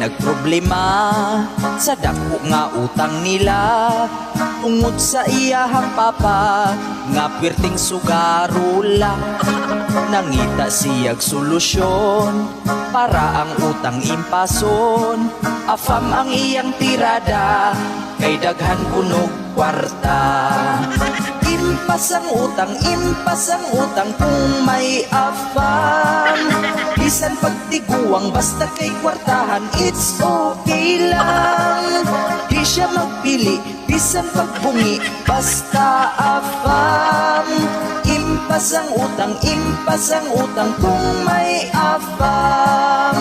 nagproblema. Sa dako nga utang nila Tungod sa iyahang papa Nga pirting sugarula Nangita siyag solusyon Para ang utang impason. Afam ang iyang tirada Kay daghan kunog kwarta. Impas ang utang, impas ang utang kung may afam Bisan pagtiguang basta kay kwartahan it's okay lang. Di siya magpili, bisan pagbungi basta afam Impas ang utang, impas ang utang kung may afam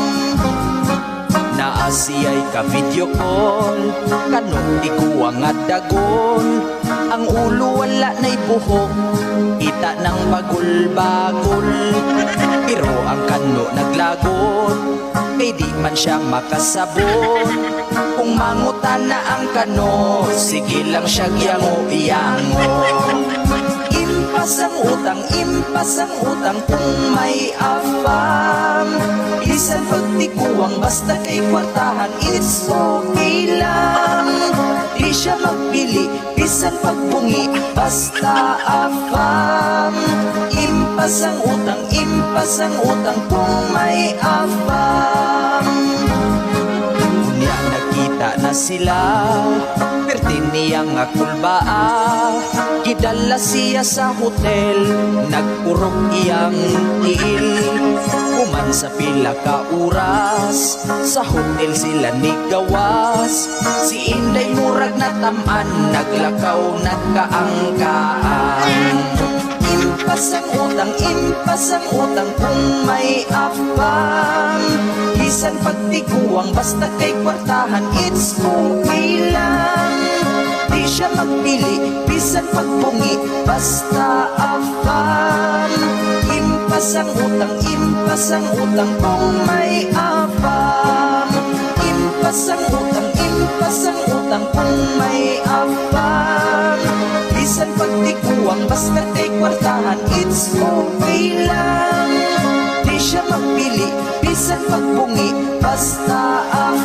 na asiyay ka video call Kanong ikuwang nga dagon. Ang ulo wala na'y buhok Ita ng bagul-bagul Pero ang kano naglagot Kay di man siya makasabot Kung mangutan na ang kano Sige lang siya giyango-iyango Impas ang utang, impas ang utang kung may afam Bisan pagtikuwang basta kay kwartahan it's okay lang. Di siya magpili, bisan pagbungi basta afam Impas ang utang, impas ang utang kung may afam Unya nakita na sila Perti niya nga kulbaa. Gidala siya sa hotel Nagpurok iyang tiil. Kuman sa pila ka oras Sa hotel sila ni gawas. Si Inday murag na taman Naglakaw nagkaangkaan Impas ang utang, impas ang utang kung may afam Bisan pagtiguang basta kay kwartahan it's okay lang. Di siya magpili, bisan pagbungi basta afam Impas ang utang, impas ang utang kung may afam Impas ang utang, impas ang utang kung may afam Bisan pagtikuwang basta kay kwartahan it's okay lang. Di siya magpili, bisan pagbungi basta afam